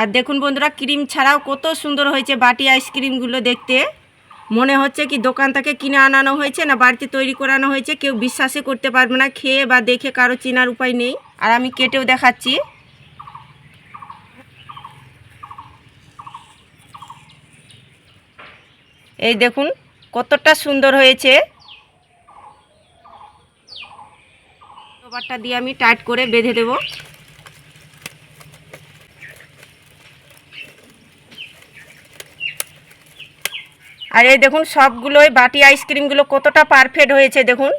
আর দেখুন বন্ধুরা, ক্রিম ছাড়াও কত সুন্দর হয়েছে বাটি আইসক্রিমগুলো দেখতে। মনে হচ্ছে কি দোকান থেকে কিনে আনানো হয়েছে না বাড়িতে তৈরি করানো হয়েছে, কেউ বিশ্বাসই করতে পারবে না, খেয়ে বা দেখে কারও চেনার উপায় নেই। আর আমি কেটেও দেখাচ্ছি। এই দেখুন, কতটা সুন্দর হয়েছে। রবারটা দিয়ে আমি টাইট করে বেঁধে দেব। আর এই দেখুন, সবগুলোই বাটি আইসক্রিমগুলো কতটা পারফেক্ট হয়েছে, দেখুন।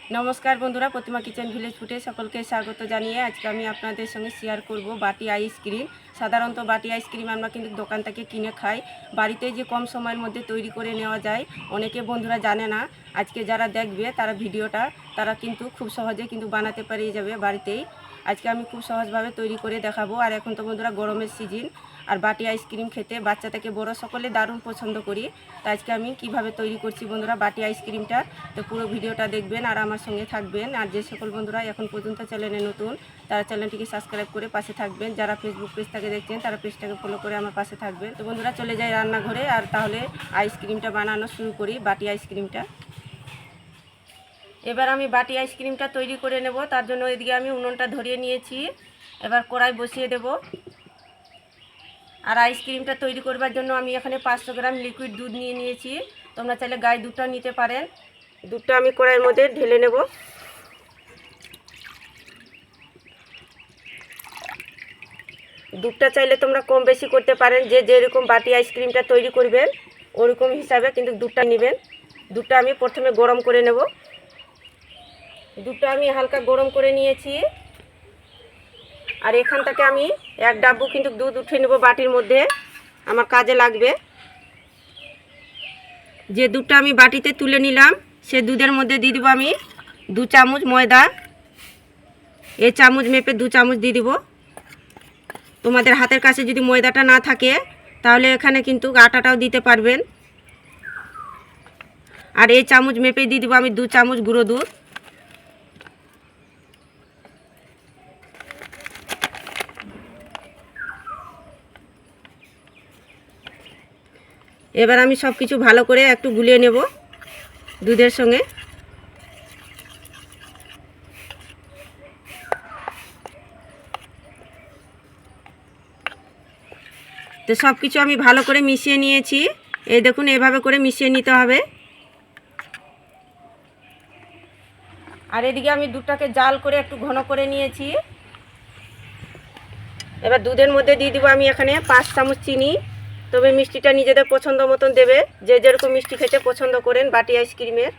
নমস্কার বন্ধুরা, প্রতিমা কিচেন ভিলেজ ফুটে সকলকে স্বাগত জানিয়ে আজকে আমি আপনাদের সঙ্গে শেয়ার করব বাটি আইসক্রিম। সাধারণত বাটি আইসক্রিম আমরা কিন্তু দোকান থেকে কিনে খাই। বাড়িতে যে কম সময়ের মধ্যে তৈরি করে নেওয়া যায়, অনেকে বন্ধুরা জানে না। আজকে যারা দেখবে, তারা ভিডিওটা, তারা কিন্তু খুব সহজে কিন্তু বানাতে পেরিয়ে যাবে বাড়িতেই। আজকে আমি খুব সহজভাবে তৈরি করে দেখাবো। আর এখন তো বন্ধুরা গরমের সিজন আর বাটি আইসক্রিম খেতে বাচ্চা থেকে বড় সকলে দারুণ পছন্দ করি। তো আজকে আমি কীভাবে তৈরি করছি বন্ধুরা বাটি আইসক্রিমটা তো পুরো ভিডিওটা দেখবেন আর আমার সঙ্গে থাকবেন। আর যে সকল বন্ধুরা এখন পর্যন্ত চ্যানেলে নতুন, তারা চ্যানেলটিকে সাবস্ক্রাইব করে পাশে থাকবেন। যারা ফেসবুক পেজ থেকে দেখছেন, তারা পেজটাকে ফলো করে আমার পাশে থাকবেন। তো বন্ধুরা চলে যাই রান্নাঘরে, আর তাহলে আইসক্রিমটা বানানো শুরু করি বাটি আইসক্রিমটা এবার আমি বাটি আইসক্রিমটা তৈরি করে নেব, তার জন্য এদিকে আমি উনুনটা ধরিয়ে নিয়েছি। এবার কড়াই বসিয়ে দেব। আর আইসক্রিমটা তৈরি করবার জন্য আমি এখানে পাঁচশো গ্রাম লিকুইড দুধ নিয়ে নিয়েছি। তোমরা চাইলে গায়ে দুধটা নিতে পারেন। দুধটা আমি কড়াইয়ের মধ্যে ঢেলে নেব। দুধটা চাইলে তোমরা কম বেশি করতে পারেন। যে যেরকম বাটি আইসক্রিমটা তৈরি করবেন, ওরকম হিসাবে কিন্তু দুধটা নেবেন। দুধটা আমি প্রথমে গরম করে নেব। দুধটা আমি হালকা গরম করে নিয়েছি। আর এখান থেকে আমি এক ডাব্বু কিন্তু দুধ উঠে নেব বাটির মধ্যে। আমার কাজে লাগবে। যে দুধটা আমি বাটিতে তুলে নিলাম, সে দুধের মধ্যে দিয়ে দেবো আমি দু চামচ ময়দা। এই চামচ মেপে দু চামচ দিয়ে দিব। তোমাদের হাতের কাছে যদি ময়দাটা না থাকে, তাহলে এখানে কিন্তু আটাটাও দিতে পারবেন। আর এই চামচ মেপে দিয়ে দিব আমি দু চামচ গুঁড়ো দুধ। এবার আমি সব কিছু ভালো করে একটু গুলিয়ে নেব দুধের সঙ্গে। তো সব কিছু আমি ভালো করে মিশিয়ে নিয়েছি। এই দেখুন, এভাবে করে মিশিয়ে নিতে হবে। আর এদিকে আমি দুধটাকে জাল করে একটু ঘন করে নিয়েছি। এবার দুধের মধ্যে দিয়ে দিব আমি এখানে পাঁচ চামচ চিনি। তবে মিষ্টিটা নিজেদের পছন্দ মতন দেবে। যে যেরকম মিষ্টি খেতে পছন্দ করেন, বাটি আইসক্রিমের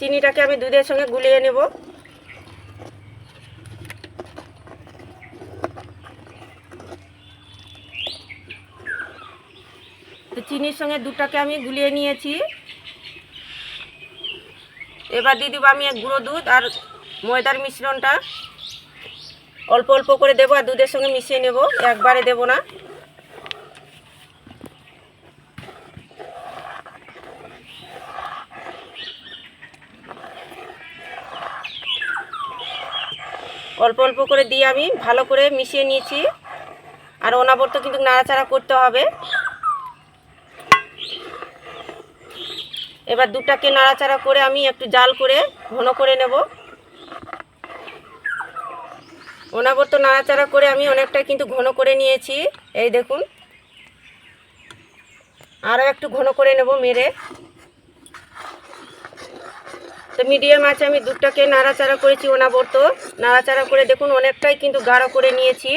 চিনিটাকে আমি দুধের সঙ্গে গুলিয়ে নেব। চিনির সঙ্গে দুধটাকে আমি গুলিয়ে নিয়েছি। এবার দিয়ে দিব আমি এক গুঁড়ো দুধ আর ময়দার মিশ্রণটা। অল্প অল্প করে দেবো আর দুধের সঙ্গে মিশিয়ে নেব, একবারে দেব না। অল্প অল্প করে দিয়ে আমি ভালো করে মিশিয়ে নিয়েছি। আর অনাবর্ত কিন্তু নাড়াচাড়া করতে হবে। এবার দুটাকে নাড়াচাড়া করে আমি একটু জাল করে ঘন করে নেব। অনাবর্ত নাড়াচাড়া করে আমি অনেকটা কিন্তু ঘন করে নিয়েছি। এই দেখুন। আরও একটু ঘন করে নেব মেরে। তো মিডিয়াম আছে, আমি দুধটাকে নাড়াচাড়া করেছি অনাবর্ত। নাড়াচাড়া করে দেখুন, অনেকটাই কিন্তু গাঢ় করে নিয়েছি।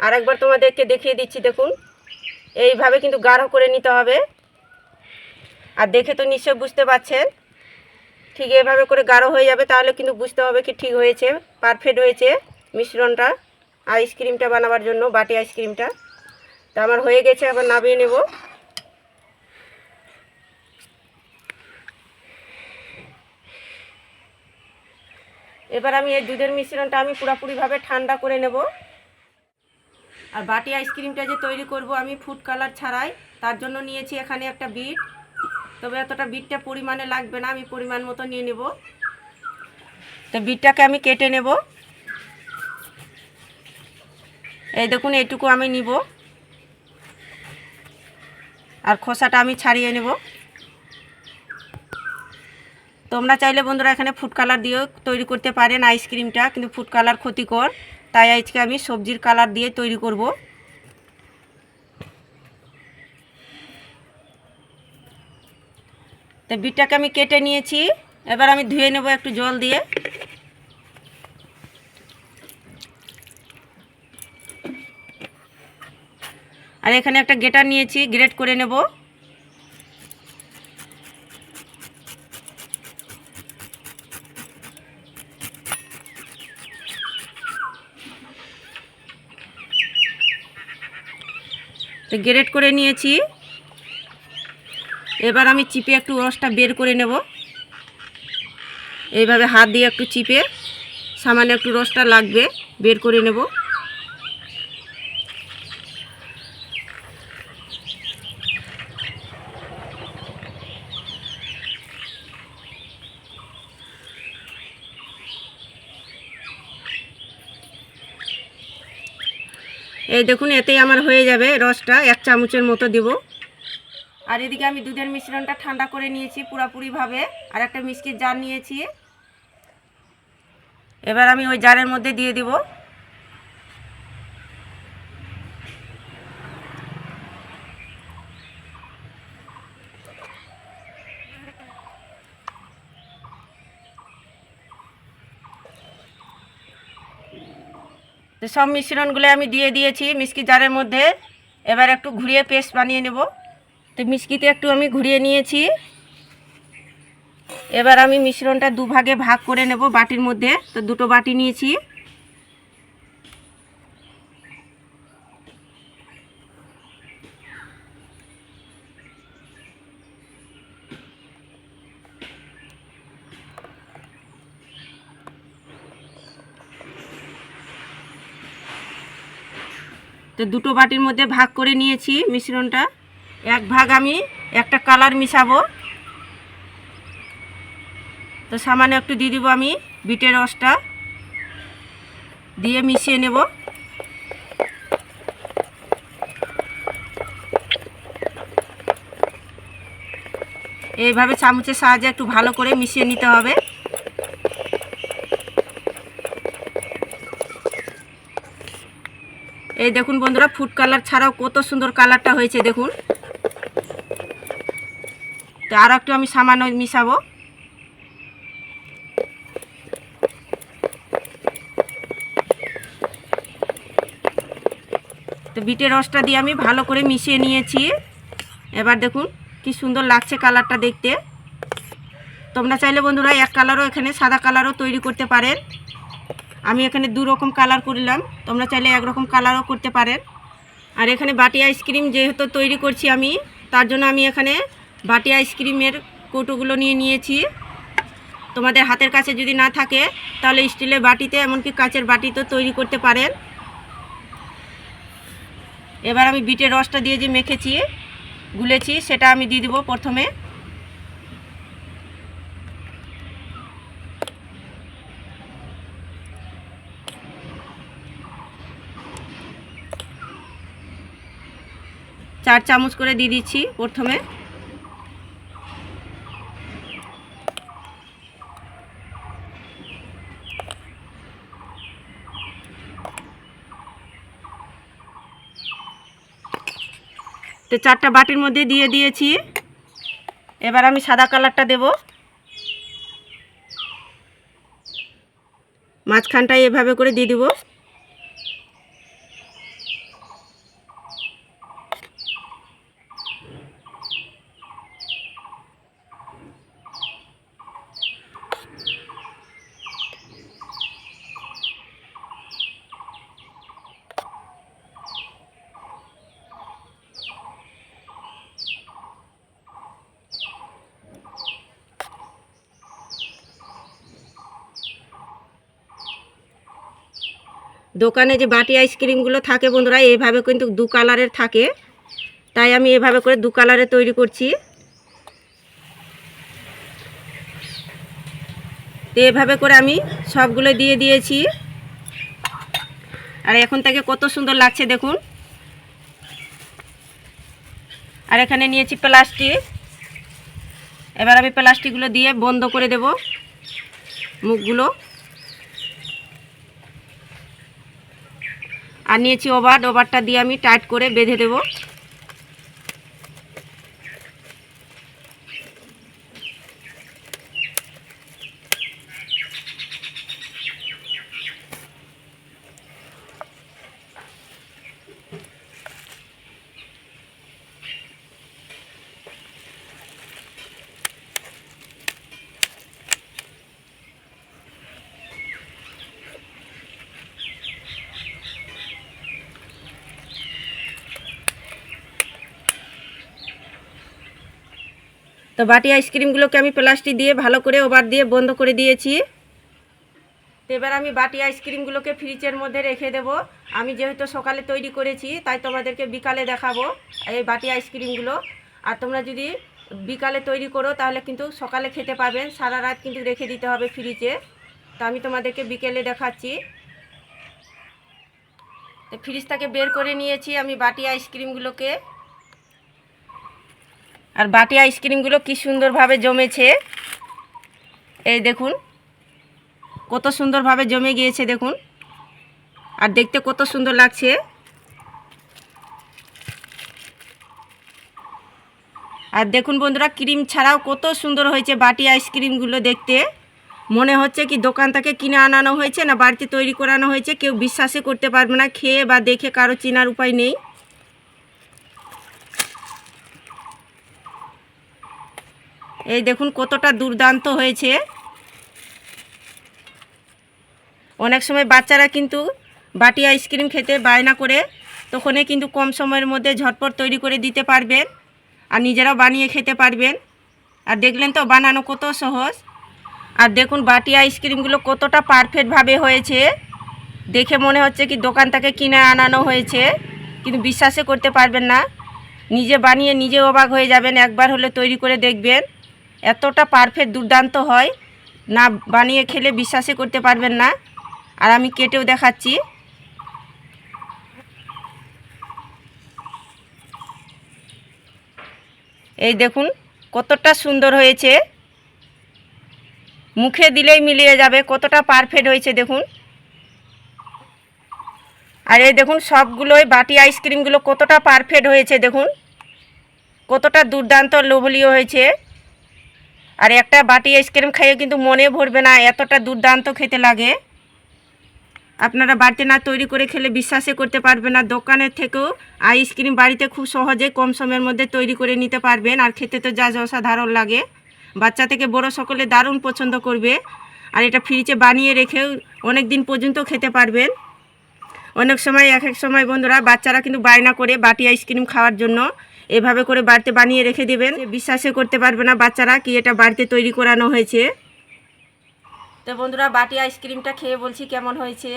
আর একবার তোমাদেরকে দেখিয়ে দিচ্ছি, দেখুন। এইভাবে কিন্তু গাঢ় করে নিতে হবে। আর দেখে তো নিশ্চয় বুঝতে পারছেন। ঠিক এভাবে করে গাঢ় হয়ে যাবে, তাহলে কিন্তু বুঝতে হবে কি ঠিক হয়েছে পারফেক্ট হয়েছে মিশ্রণটা, আইসক্রিমটা বানাবার জন্য, বাটি আইসক্রিমটা। তা আমার হয়ে গেছে আবার নামিয়ে নেব। এবার আমি এই দুধের মিশ্রণটা আমি পুরোপুরিভাবে ঠান্ডা করে নেব। আর বাটি আইসক্রিমটা যে তৈরি করব আমি ফুড কালার ছাড়াই, তার জন্য নিয়েছি এখানে একটা বিট তবে এতটা বিটটা পরিমাণে লাগবে না, আমি পরিমাণ মতো নিয়ে নেব। তো বিটটাকে আমি কেটে নেব। এই দেখুন এইটুকু আমি নিব। আর খোসাটা আমি ছাড়িয়ে নেব। তোমরা চাইলে বন্ধুরা এখানে ফুড কালার দিয়েও তৈরি করতে পারেন আইসক্রিমটা, কিন্তু ফুড কালার ক্ষতিকর। তাই আজকে আমি সবজির কালার দিয়ে তৈরি করব। তো বিটটাকে আমি কেটে নিয়েছি। এবার আমি ধুয়ে নেব একটু জল দিয়ে। আর এখানে একটা গেটার নিয়েছি, গ্রেট করে নেব। তো গ্রেট করে নিয়েছি। এবার আমি চিপে একটু রসটা বের করে নেব। এইভাবে হাত দিয়ে একটু চিপে সামান্য একটু রসটা লাগবে, বের করে নেব। এই দেখুন, এতেই আমার হয়ে যাবে রসটা। এক চামচের মতো দেব। আর এদিকে আমি দুধের মিশ্রণটা ঠান্ডা করে নিয়েছি পুরাপুরিভাবে। আর একটা মিষ্টির জার নিয়েছি। এবার আমি ওই জারের মধ্যে দিয়ে দিব। সব মিশ্রণগুলো আমি দিয়ে দিয়েছি মিষ্টি জারের মধ্যে। এবার একটু ঘুরিয়ে পেস্ট বানিয়ে নেব। তো মিষ্টিতে একটু আমি ঘুরিয়ে নিয়েছি। এবার আমি মিশ্রণটা দুভাগে ভাগ করে নেব বাটির মধ্যে। তো দুটো বাটি নিয়েছি। তো দুটো বাটির মধ্যে ভাগ করে নিয়েছি মিশ্রণটা। এক ভাগ আমি, একটা কালার মিশাবো। তো সামান্য একটু দিয়ে দিব আমি বিটের রসটা। দিয়ে মিশিয়ে নেব। এইভাবে চামচের সাহায্যে একটু ভালো করে মিশিয়ে নিতে হবে। এই দেখুন বন্ধুরা, ফুড কালার ছাড়াও কত সুন্দর কালারটা হয়েছে, দেখুন। তো আর একটু আমি সামান্য মিশাবো। তো বিটের রসটা দিয়ে আমি ভালো করে মিশিয়ে নিয়েছি। এবার দেখুন কি সুন্দর লাগছে কালারটা দেখতে। তোমরা চাইলে বন্ধুরা এক কালারও এখানে সাদা কালারও তৈরি করতে পারেন। আমি এখানে দু রকম কালার করলাম। তোমরা চাইলে একরকম কালারও করতে পারেন। আর এখানে বাটি আইসক্রিম যেহেতু তৈরি করছি আমি, তার জন্য আমি এখানে বাটি আইসক্রিমের কৌটোগুলো নিয়ে নিয়েছি। তোমাদের হাতের কাছে যদি না থাকে, তাহলে স্টিলের বাটিতে, এমনকি কাচের বাটিতেও তৈরি করতে পারেন। এবার আমি বিটের রসটা দিয়ে যে মেখেছি, গুলেছি, সেটা আমি দিয়ে দিব প্রথমে। চার চামচ করে দিয়ে দিচ্ছি প্রথমে। তো চারটা বাটির মধ্যে দিয়ে দিয়েছি। এবার আমি সাদা কালারটা দেব। মাঝখানটায় এভাবে করে দিয়ে দিব। দোকানে যে বাটি আইসক্রিমগুলো থাকে বন্ধুরা এইভাবে কিন্তু দু কালারের থাকে। তাই আমি এভাবে করে দু কালারে তৈরি করছি। তো এভাবে করে আমি সবগুলো দিয়ে দিয়েছি। আর এখন থেকে কত সুন্দর লাগছে দেখুন। আর এখানে নিয়েছি প্লাস্টিক। এবার আমি প্লাস্টিকগুলো দিয়ে বন্ধ করে দেব মুখগুলো। আর নিয়েছি ওভার ওভারটা দিয়ে আমি টাইট করে বেঁধে দেব। তো বাটি আইসক্রিমগুলোকে আমি প্লাস্টিক দিয়ে ভালো করে ওভার দিয়ে বন্ধ করে দিয়েছি। তো এবার আমি বাটি আইসক্রিমগুলোকে ফ্রিজের মধ্যে রেখে দেব। আমি যেহেতু সকালে তৈরি করেছি, তাই তোমাদেরকে বিকালে দেখাবো এই বাটি আইসক্রিমগুলো। আর তোমরা যদি বিকালে তৈরি করো, তাহলে কিন্তু সকালে খেতে পাবেন সারা রাত কিন্তু রেখে দিতে হবে ফ্রিজে। তো আমি তোমাদেরকে বিকেলে দেখাচ্ছি। তো ফ্রিজ থেকে বের করে নিয়েছি আমি বাটি আইসক্রিমগুলোকে। আর বাটি আইসক্রিমগুলো কি সুন্দরভাবে জমেছে। এই দেখুন, কত সুন্দরভাবে জমে গিয়েছে দেখুন। আর দেখতে কত সুন্দর লাগছে। আর দেখুন বন্ধুরা, ক্রিম ছাড়াও কত সুন্দর হয়েছে বাটি আইসক্রিমগুলো দেখতে। মনে হচ্ছে কি দোকান থেকে কিনে আনানো হয়েছে না বাড়িতে তৈরি করানো হয়েছে, কেউ বিশ্বাসই করতে পারবে না, খেয়ে বা দেখে কারও চেনার উপায় নেই। এই দেখুন কতটা দুর্দান্ত হয়েছে। অনেক সময় বাচ্চারা কিন্তু বাটি আইসক্রিম খেতে বায়না করে, তখনই কিন্তু কম সময়ের মধ্যে ঝটপট তৈরি করে দিতে পারবেন আর নিজেরাও বানিয়ে খেতে পারবেন। আর দেখলেন তো বানানো কত সহজ। আর দেখুন বাটি আইসক্রিমগুলো কতটা পারফেক্টভাবে হয়েছে। দেখে মনে হচ্ছে কি দোকান থেকে কিনে আনানো হয়েছে, কিন্তু বিশ্বাসে করতে পারবেন না। নিজে বানিয়ে নিজে অবাক হয়ে যাবেন, একবার হলে তৈরি করে দেখবেন। এতটা পারফেক্ট দুর্দান্ত হয়। না বানিয়ে খেলে বিশ্বাসই করতে পারবেন না। আর আমি কেটেও দেখাচ্ছি। এই দেখুন, কতটা সুন্দর হয়েছে। মুখে দিলেই মিলিয়ে যাবে, কতটা পারফেক্ট হয়েছে দেখুন। আর এই দেখুন, সবগুলোই বাটি আইসক্রিমগুলো কতটা পারফেক্ট হয়েছে দেখুন। কতটা দুর্দান্ত লোভলীয় হয়েছে। আর একটা বাটি আইসক্রিম খাইয়ে কিন্তু মনে ভরবে না, এতটা দুর্দান্ত খেতে লাগে। আপনারা বাড়িতে না তৈরি করে খেলে বিশ্বাসই করতে পারবেন না দোকানের থেকেও আইসক্রিম বাড়িতে খুব সহজে কম সময়ের মধ্যে তৈরি করে নিতে পারবেন, আর খেতে তো যা যা অসাধারণ লাগে। বাচ্চা থেকে বড় সকলে দারুণ পছন্দ করবে, আর এটা ফ্রিজে বানিয়ে রেখেও অনেক দিন পর্যন্ত খেতে পারবেন। অনেক সময়, এক এক সময় বন্ধুরা, বাচ্চারা কিন্তু বায়না করে বাটি আইসক্রিম খাওয়ার জন্য। এভাবে করে বাড়িতে বানিয়ে রেখে দেবেন। বিশ্বাসই করতে পারবে না বাচ্চারা কি এটা বাড়িতে তৈরি করানো হয়েছে। তো বন্ধুরা, বাটি আইসক্রিমটা খেয়ে বলছি কেমন হয়েছে।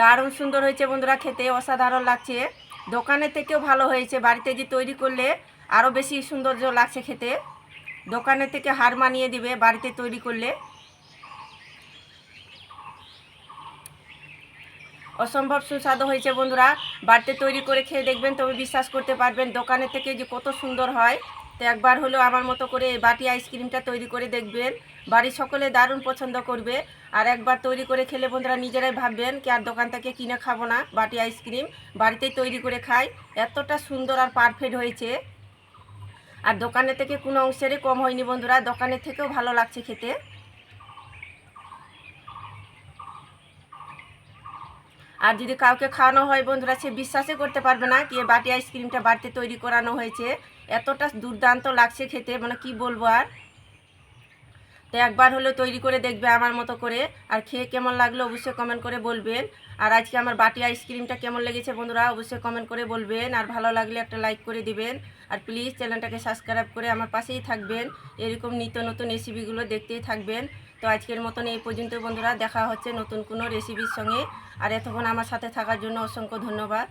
দারুণ সুন্দর হয়েছে বন্ধুরা, খেতে অসাধারণ লাগছে। দোকানের থেকেও ভালো হয়েছে, বাড়িতে যে তৈরি করলে আরও বেশি সৌন্দর্য লাগছে খেতে। দোকানের থেকে হার মানিয়ে দিবে বাড়িতে তৈরি করলে। অসম্ভব সুস্বাদু হয়েছে বন্ধুরা। বাড়িতে তৈরি করে খেয়ে দেখবেন, তবে বিশ্বাস করতে পারবেন দোকানের থেকে যে কত সুন্দর হয়। তো একবার হলেও আমার মতো করে বাটি আইসক্রিমটা তৈরি করে দেখবেন। বাড়ির সকলে দারুণ পছন্দ করবে। আর একবার তৈরি করে খেলে বন্ধুরা নিজেরাই ভাববেন কি আর দোকান থেকে কিনে খাব না বাটি আইসক্রিম বাড়িতেই তৈরি করে খাই। এতটা সুন্দর আর পারফেক্ট হয়েছে। আর দোকানের থেকে কোনো অংশেরই কম হয়নি বন্ধুরা। দোকানের থেকেও ভালো লাগছে খেতে। আর যদি কাউকে খাওয়ানো হয়, বন্ধুরা, সে বিশ্বাসই করতে পারবে না কি বাটি আইসক্রিমটা বাড়িতে তৈরি করানো হয়েছে। এতটা দুর্দান্ত লাগছে খেতে মানে কি বলব আর? তো একবার হলেও তৈরি করে দেখবে আমার মতো করে। আর খেয়ে কেমন লাগল অবশ্যই কমেন্ট করে বলবেন। আর আজকে আমার বাটি আইসক্রিমটা কেমন লেগেছে বন্ধুরা অবশ্যই কমেন্ট করে বলবেন। আর ভালো লাগলে একটা লাইক করে দিবেন। আর প্লিজ চ্যানেলটাকে সাবস্ক্রাইব করে আমার পাশেই থাকবেন। এরকম নিত্য নতুন রেসিপিগুলো দেখতেই থাকবেন। তো আজকের মতন এই পর্যন্ত বন্ধুরা, দেখা হচ্ছে নতুন কোনো রেসিপির সঙ্গে। আর এতক্ষণ আমার সাথে থাকার জন্য অসংখ্য ধন্যবাদ।